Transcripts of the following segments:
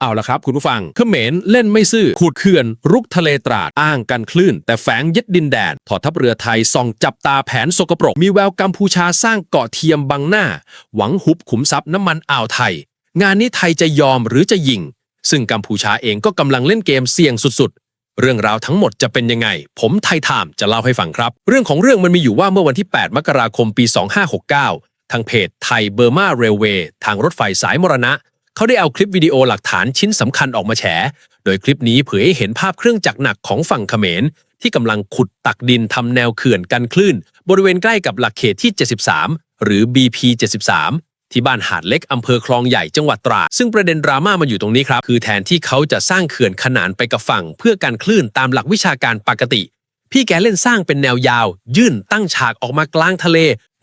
เอาละครับ คุณผู้ฟังเขมรเล่นไม่ซื่อขุดเขื่อน รุกทะเลตราดอ้างกันคลื่น แต่แฝงยึดดินแดนถอดทัพเรือไทยส่องจับตาแผนสกปรก มีแววกัมพูชาสร้างเกาะเทียมบังหน้า หวังหุบขุมทรัพย์น้ำมันอ่าวไทย งานนี้ไทยจะยอมหรือจะยิง ซึ่งกัมพูชาเองก็กำลังเล่นเกมเสี่ยงสุดๆ เรื่องราวทั้งหมดจะเป็นยังไง ผมไทยไทม์จะเล่าให้ฟังครับ เรื่องของเรื่องมันมีอยู่ว่าเมื่อวันที่ 8 มกราคมปี 2569 ทางเพจไทยเบอร์มาเรลเวย์ทางรถไฟสายมรณะ เขาได้เอาคลิปวิดีโอหลักฐานชิ้นสำคัญออกมาแฉ โดยคลิปนี้เผยให้เห็นภาพเครื่องจักรหนักของฝั่งเขมร ที่กำลังขุดตักดินทำแนวเขื่อนกันคลื่น บริเวณใกล้กับหลักเขตที่ 73 หรือ BP 73ที่บ้านหาดเล็กอำเภอคลองใหญ่จังหวัดตราดซึ่งประเด็นดราม่ามันอยู่ตรงนี้ครับ คือแทนที่เขาจะสร้างเขื่อนขนานไปกับฝั่ง เพื่อการคลื่นตามหลักวิชาการปกติ พี่แกเล่นสร้างเป็นแนวยาว ยื่นตั้งฉากออกมากลางทะเล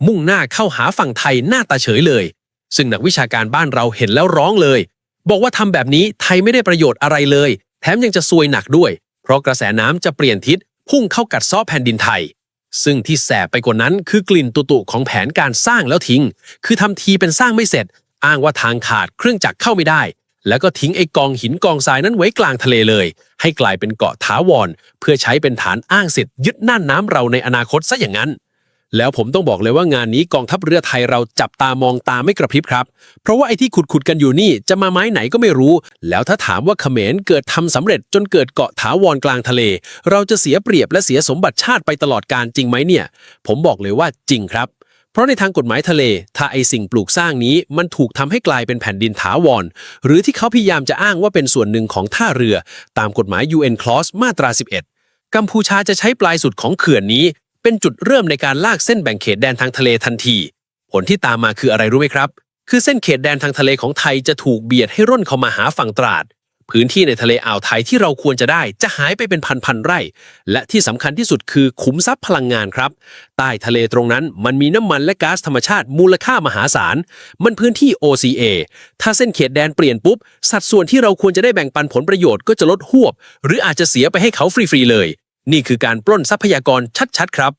มุ่งหน้าเข้าหาฝั่งไทยหน้าตาเฉยเลย ซึ่งนักวิชาการบ้านเราเห็นแล้วร้องเลย บอกว่าทำแบบนี้ไทยไม่ได้ประโยชน์อะไรเลย แถมยังจะซวยหนักด้วย เพราะกระแสน้ำจะเปลี่ยนทิศพุ่งเข้ากัดซ้อแผ่นดินไทย ซึ่งที่แสบไปกว่านั้นคือกลิ่นตุตุของแผนการสร้างแล้วทิ้ง คือทำทีเป็นสร้างไม่เสร็จ อ้างว่าทางขาดเครื่องจักรเข้าไม่ได้ แล้วก็ทิ้งไอ้กองหินกองทรายนั้นไว้กลางทะเลเลย ให้กลายเป็นเกาะถาวรเพื่อใช้เป็นฐานอ้างสิทธิ์ยึดน่านน้ำเราในอนาคตซะอย่างนั้น แล้วผมต้องบอกเลยว่างานนี้กองทัพเรือไทยเราจับตามองตาไม่กระพริบครับ เพราะว่าไอ้ที่ขุดขุดๆกันอยู่นี่จะมาไม้ไหนก็ไม่รู้ แล้วถ้าถามว่าเขมรเกิดทำสำเร็จจนเกิดเกาะถาวรกลางทะเล เราจะเสียเปรียบและเสียสมบัติชาติไปตลอดการจริงไหมเนี่ย ผมบอกเลยว่าจริงครับ เพราะในทางกฎหมายทะเล ถ้าไอสิ่งปลูกสร้างนี้มันถูกทำให้กลายเป็นแผ่นดินถาวร หรือที่เขาพยายามจะอ้างว่าเป็นส่วนหนึ่งของท่าเรือ ตามกฎหมาย UN Clause มาตรา 11กัมพูชาจะใช้ปลายสุดของเขื่อนนี้ เป็นจุดเริ่มในการลากเส้นแบ่งเขตแดนทางทะเลทันที ผลที่ตามมาคืออะไรรู้ไหมครับ คือเส้นเขตแดนทางทะเลของไทยจะถูกเบียดให้ร่นเข้ามาหาฝั่งตราด พื้นที่ในทะเลอ่าวไทยที่เราควรจะได้จะหายไปเป็นพันๆไร่ และที่สำคัญที่สุดคือขุมทรัพย์พลังงานครับ ใต้ทะเลตรงนั้นมันมีน้ำมันและก๊าซธรรมชาติมูลค่ามหาศาล มันพื้นที่ OCA ถ้าเส้นเขตแดนเปลี่ยนปุ๊บ สัดส่วนที่เราควรจะได้แบ่งปันผลประโยชน์ก็จะลดหวบ หรืออาจจะเสียไปให้เขาฟรีๆเลย นี่คือการปล้นทรัพยากรชัดๆครับ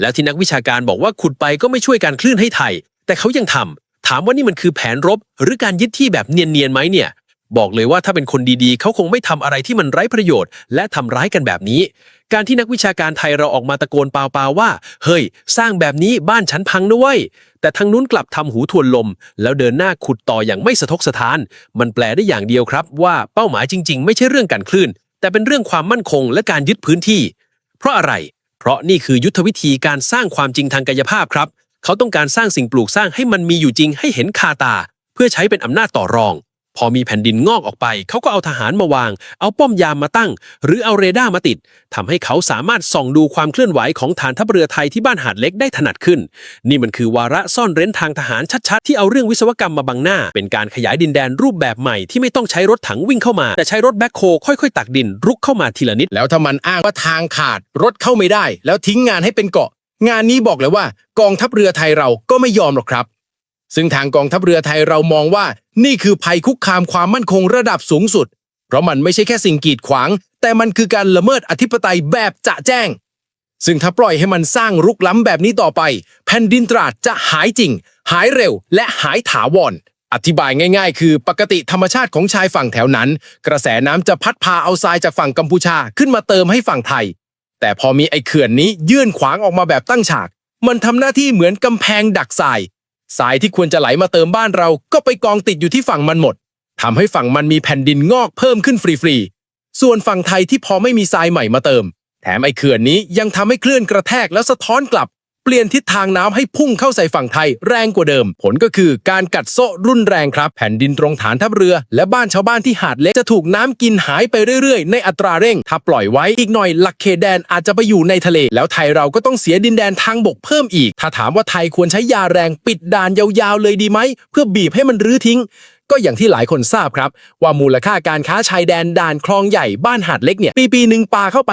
แล้วที่นักวิชาการบอกว่าขุดไปก็ไม่ช่วยการคลื่นให้ไทย แต่เขายังทำถามว่านี่มันคือแผนรบ หรือการยึดที่แบบเนียนๆไหมเนี่ย บอกเลยว่าถ้าเป็นคนดีๆ เขาคงไม่ทำอะไรที่มันไร้ประโยชน์ และทำร้ายกันแบบนี้ การที่นักวิชาการไทยเราออกมาตะโกนเปล่าๆว่า เฮ้ย สร้างแบบนี้บ้านฉันพังนะเว้ยแต่ทางนู้นกลับทำหูทวนลม แล้วเดินหน้าขุดต่ออย่างไม่สะทกสะท้าน มันแปลได้อย่างเดียวครับว่าเป้าหมายจริง ๆ ไม่ใช่เรื่องการคลื่น แต่เป็นเรื่องความมั่นคงและการยึดพื้นที่ เพราะอะไร เพราะนี่คือยุทธวิธีการสร้างความจริงทางกายภาพครับ เขาต้องการสร้างสิ่งปลูกสร้างให้มันมีอยู่จริงให้เห็นคาตา เพื่อใช้เป็นอำนาจต่อรอง พอมีแผ่นดินงอกออกไป เขาก็เอาทหารมาวาง เอาป้อมยามมาตั้ง หรือเอาเรดาร์มาติดทำให้เขาสามารถส่องดูความเคลื่อนไหวของฐานทัพเรือไทยที่บ้านหาดเล็กได้ถนัดขึ้น นี่มันคือวาระซ่อนเร้นทางทหารชัดๆ ที่เอาเรื่องวิศวกรรมมาบังหน้า เป็นการขยายดินแดนรูปแบบใหม่ที่ไม่ต้องใช้รถถังวิ่งเข้ามา แต่ใช้รถแบ็คโฮค่อยๆ ตักดินรุกเข้ามาทีละนิด แล้วถ้ามันอ้างว่าทางขาดรถเข้าไม่ได้ แล้วทิ้งงานให้เป็นเกาะ งานนี้บอกเลยว่ากองทัพเรือไทยเราก็ไม่ยอมหรอกครับ ซึ่งทางกองทัพเรือไทยเรามองว่า นี่คือภัยคุกคามความมั่นคงระดับสูงสุด เพราะมันไม่ใช่แค่สิ่งกีดขวาง แต่มันคือการละเมิดอธิปไตยแบบจะแจ้ง ซึ่งถ้าปล่อยให้มันสร้างรุกล้ำแบบนี้ต่อไป แผ่นดินตราดจะหายจริง หายเร็ว และหายถาวรอธิบายง่ายๆ คือปกติธรรมชาติของชายฝั่งแถวนั้น กระแสน้ำจะพัดพาเอาทรายจากฝั่งกัมพูชาขึ้นมาเติมให้ฝั่งไทย แต่พอมีไอ้เขื่อนนี้ยื่นขวางออกมาแบบตั้งฉาก มันทำหน้าที่เหมือนกำแพงดักทราย ทรายที่ควรจะไหลมาเติมบ้านเราก็ไปกองติดอยู่ที่ฝั่งมันหมดทำให้ฝั่งมันมีแผ่นดินงอกเพิ่มขึ้นฟรีๆ ส่วนฝั่งไทยที่พอไม่มีทรายใหม่มาเติม แถมไอ้เขื่อนนี้ยังทำให้คลื่นกระแทกแล้วสะท้อนกลับ เปลี่ยนทิศทางน้ำให้พุ่งเข้าใส่ฝั่งไทยแรงกว่าเดิม ผลก็คือการกัดโซ่รุนแรงครับ แผ่นดินตรงฐานทัพเรือ และบ้านชาวบ้านที่หาดเล็กจะถูกน้ำกินหายไปเรื่อยๆ ในอัตราเร่ง ถ้าปล่อยไว้อีกหน่อยหลักเขตแดนอาจจะไปอยู่ในทะเล แล้วไทยเราก็ต้องเสียดินแดนทางบกเพิ่มอีก ถ้าถามว่าไทยควรใช้ยาแรงปิดด่านยาวๆเลยดีไหมเพื่อบีบให้มันรื้อทิ้ง ก็อย่างที่หลายคนทราบครับ ว่ามูลค่าการค้าชายแดนด่านคลองใหญ่บ้านหาดเล็กเนี่ยปีปีหนึ่งปาเข้าไป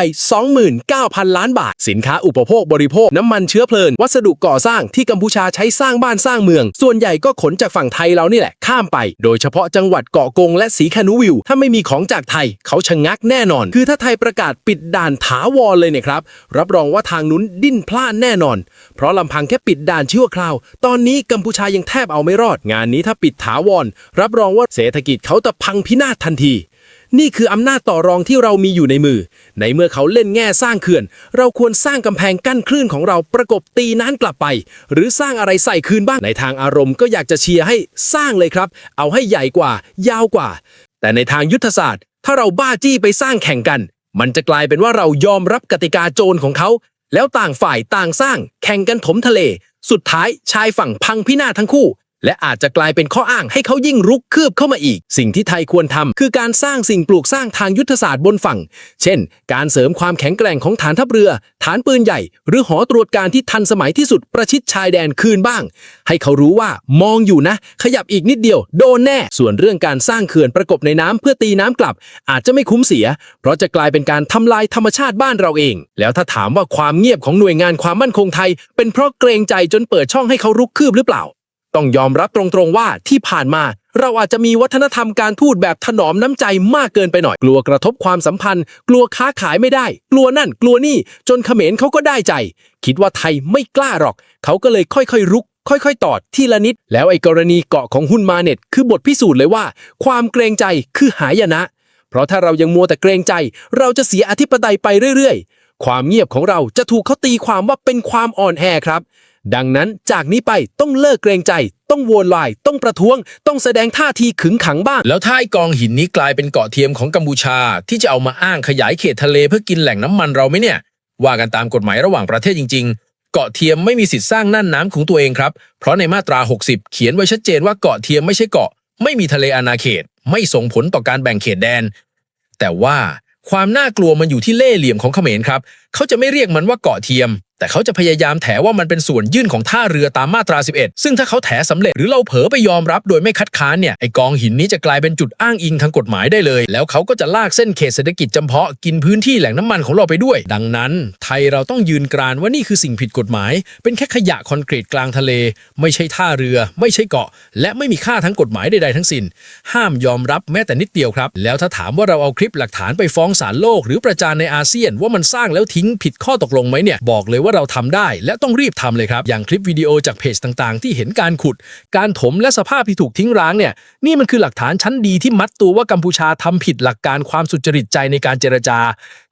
29,000 ล้านบาท สินค้าอุปโภคบริโภคน้ำมันเชื้อเพลิงวัสดุก่อสร้างที่กัมพูชาใช้สร้างบ้านสร้างเมือง ส่วนใหญ่ก็ขนจากฝั่งไทยเรานี่แหละข้ามไป โดยเฉพาะจังหวัดเกาะกงและสีคานุวิว ถ้าไม่มีของจากไทยเขาชะงักแน่นอน คือถ้าไทยประกาศปิดด่านถาวรเลยเนี่ยครับรับรองว่าทางนู้นดิ้นพลาดแน่นอน เพราะลำพังแค่ปิดด่านชั่วคราว ตอนนี้กัมพูชายังแทบเอาไม่รอด งานนี้ถ้าปิดถาวรรับรองว่าเศรษฐกิจเขาจะพังพินาศทันที นี่คืออำนาจต่อรองที่เรามีอยู่ในมือ ในเมื่อเขาเล่นแง่สร้างเขื่อน เราควรสร้างกำแพงกั้นคลื่นของเราประกบตีนั้นกลับไป หรือสร้างอะไรใส่คืนบ้างในทางอารมณ์ก็อยากจะเชียร์ให้สร้างเลยครับ เอาให้ใหญ่กว่า ยาวกว่า แต่ในทางยุทธศาสตร์ ถ้าเราบ้าจี้ไปสร้างแข่งกัน มันจะกลายเป็นว่าเรายอมรับกติกาโจรของเขา แล้วต่างฝ่ายต่างสร้าง แข่งกันถมทะเล สุดท้ายชายฝั่งพังพินาศทั้งคู่ และอาจจะกลายเป็นข้ออ้างให้เขายิ่งรุกคืบเข้ามาอีก สิ่งที่ไทยควรทำคือการสร้างสิ่งปลูกสร้างทางยุทธศาสตร์บนฝั่ง เช่น การเสริมความแข็งแกร่งของฐานทัพเรือ ฐานปืนใหญ่ หรือหอตรวจการที่ทันสมัยที่สุดประชิดชายแดนคืนบ้าง ให้เขารู้ว่ามองอยู่นะ ขยับอีกนิดเดียว โดนแน่ ส่วนเรื่องการสร้างเขื่อนประกบในน้ำเพื่อตีน้ำกลับ อาจจะไม่คุ้มเสีย เพราะจะกลายเป็นการทำลายธรรมชาติบ้านเราเอง แล้วถ้าถามว่าความเงียบของหน่วยงานความมั่นคงไทย เป็นเพราะเกรงใจจนเปิดช่องให้เขารุกคืบหรือเปล่า ต้องยอมรับตรงๆว่าที่ผ่านมา เราอาจจะมีวัฒนธรรมการทูตแบบถนอมน้ำใจมากเกินไปหน่อยกลัวกระทบความสัมพันธ์ กลัวค้าขายไม่ได้ กลัวนั่น กลัวนี่ จนเขมรเขาก็ได้ใจ คิดว่าไทยไม่กล้าหรอก เขาก็เลยค่อยๆ รุก ค่อยๆ ตอดทีละนิด แล้วไอ้กรณีเกาะของหุ้นมาเน็ต คือบทพิสูจน์เลยว่า ความเกรงใจคือหายนะ เพราะถ้าเรายังมัวแต่เกรงใจ เราจะเสียอธิปไตยไปเรื่อยๆ ความเงียบของเราจะถูกเขาตีความว่าเป็นความอ่อนแอครับ ดังนั้นจากนี้ไปต้องเลิกเกรงใจ ต้องโวยวาย ต้องประท้วง ต้องแสดงท่าทีขึงขังบ้าง แล้วถ้าไอ้กองหินนี้กลายเป็นเกาะเทียมของกัมพูชา ที่จะเอามาอ้างขยายเขตทะเลเพื่อกินแหล่งน้ำมันเราไหมเนี่ย ว่ากันตามกฎหมายระหว่างประเทศจริง ๆ เกาะเทียมไม่มีสิทธิ์สร้างน่านน้ำของตัวเองครับ เพราะในมาตรา 60 เขียนไว้ชัดเจนว่าเกาะเทียมไม่ใช่เกาะ ไม่มีทะเลอาณาเขต ไม่ส่งผลต่อการแบ่งเขตแดน แต่ว่าความน่ากลัวมันอยู่ที่เล่ห์เหลี่ยมของเขมรครับ เขาจะไม่เรียกมันว่าเกาะเทียม แต่เขาจะพยายามแถว่ามันเป็นส่วนยื่นของท่าเรือตามมาตรา 11 ซึ่งถ้าเขาแถสำเร็จหรือเราเผลอไปยอมรับโดยไม่คัดค้านเนี่ยไอกองหินนี้จะกลายเป็นจุดอ้างอิงทางกฎหมายได้เลย แล้วเขาก็จะลากเส้นเขตเศรษฐกิจจำเพาะกินพื้นที่แหล่งน้ำมันของเราไปด้วย ดังนั้น ไทยเราต้องยืนกรานว่านี่คือสิ่งผิดกฎหมาย เป็นแค่ขยะคอนกรีตกลางทะเล ไม่ใช่ท่าเรือ ไม่ใช่เกาะ และไม่มีค่าทั้งกฎหมายใดๆทั้งสิ้น ห้ามยอมรับแม้แต่นิดเดียวครับ แล้วถ้าถามว่าเราเอาคลิปหลักฐานไปฟ้องศาลโลก หรือประจานในอาเซียนว่ามันสร้างแล้วทิ้งผิดข้อตกลงไหมเนี่ยบอกเลยว่าเราทำได้ และต้องรีบทำเลยครับ อย่างคลิปวิดีโอจากเพจต่างๆ ที่เห็นการขุด การถมและสภาพที่ถูกทิ้งร้างเนี่ยนี่มันคือหลักฐานชั้นดีที่มัดตัวว่ากัมพูชาทำผิดหลักการความสุจริตใจในการเจรจา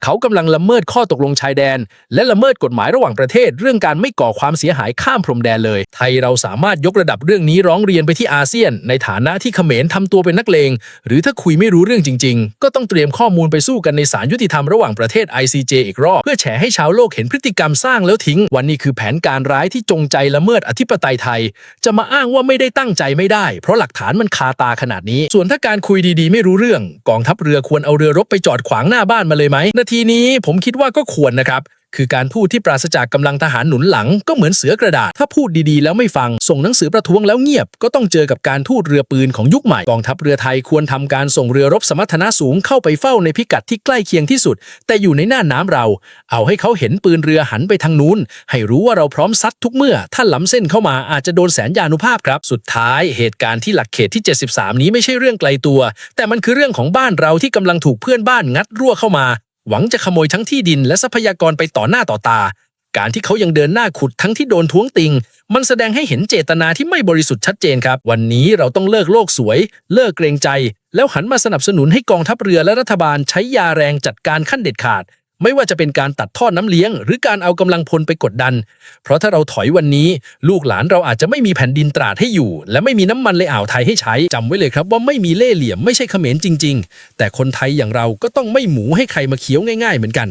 เขากำลังละเมิดข้อตกลงชายแดน และละเมิดกฎหมายระหว่างประเทศ เรื่องการไม่ก่อความเสียหายข้ามพรมแดนเลย ไทยเราสามารถยกระดับเรื่องนี้ร้องเรียนไปที่อาเซียน ในฐานะที่เขมรทำตัวเป็นนักเลง หรือถ้าคุยไม่รู้เรื่องจริง ๆ ก็ต้องเตรียมข้อมูลไปสู้กันในศาลยุติธรรมระหว่างประเทศ ICJ อีกรอบเพื่อแฉให้ชาวโลกเห็นพฤติกรรมสร้างแล้วทิ้ง วันนี้คือแผนการร้ายที่จงใจละเมิดอธิปไตยไทย จะมาอ้างว่าไม่ได้ตั้งใจไม่ได้ เพราะหลักฐานมันคาตาขนาดนี้ ส่วนถ้าการคุยดีๆ ไม่รู้เรื่อง กองทัพเรือควรเอาเรือรบไปจอดขวางหน้าบ้านมาเลยไหมนาทีนี้ผมคิดว่าก็ควรนะครับ คือการพูดที่ปราศจากกำลังทหารหนุนหลังก็เหมือนเสือกระดาษ ถ้าพูดดีๆ แล้วไม่ฟัง ส่งหนังสือประท้วงแล้วเงียบ ก็ต้องเจอกับการทูตเรือปืนของยุคใหม่ กองทัพเรือไทยควรทำการส่งเรือรบสมรรถนะสูงเข้าไปเฝ้าในพิกัดที่ใกล้เคียงที่สุด แต่อยู่ในหน้าน้ำเรา เอาให้เขาเห็นปืนเรือหันไปทางนู้น ให้รู้ว่าเราพร้อมซัดทุกเมื่อ ถ้าล้ำเส้นเข้ามาอาจจะโดนแสนยานุภาพครับ สุดท้าย เหตุการณ์ที่หลักเขตที่ 73 นี้ไม่ใช่เรื่องไกลตัว แต่มันคือเรื่องของบ้านเราที่กำลังถูกเพื่อนบ้านงัดรั่วเข้ามา หวังจะขโมยทั้งที่ดินและทรัพยากรไปต่อหน้าต่อตา การที่เขายังเดินหน้าขุดทั้งที่โดนท้วงติง มันแสดงให้เห็นเจตนาที่ไม่บริสุทธิ์ชัดเจนครับ วันนี้เราต้องเลิกโลกสวย เลิกเกรงใจ แล้วหันมาสนับสนุนให้กองทัพเรือและรัฐบาลใช้ยาแรงจัดการขั้นเด็ดขาด ไม่ว่าจะเป็นการตัดทอดน้ำเลี้ยง หรือการเอากำลังพลไปกดดัน เพราะถ้าเราถอยวันนี้ ลูกหลานเราอาจจะไม่มีแผ่นดินตราดให้อยู่ และไม่มีน้ำมันเลยอ่าวไทยให้ใช้จำไว้เลยครับว่าไม่มีเล่ห์เหลี่ยมไม่ใช่เขมรจริง ๆ แต่คนไทยอย่างเราก็ต้องไม่หมูให้ใครมาเคี้ยวง่าย ๆ เหมือนกัน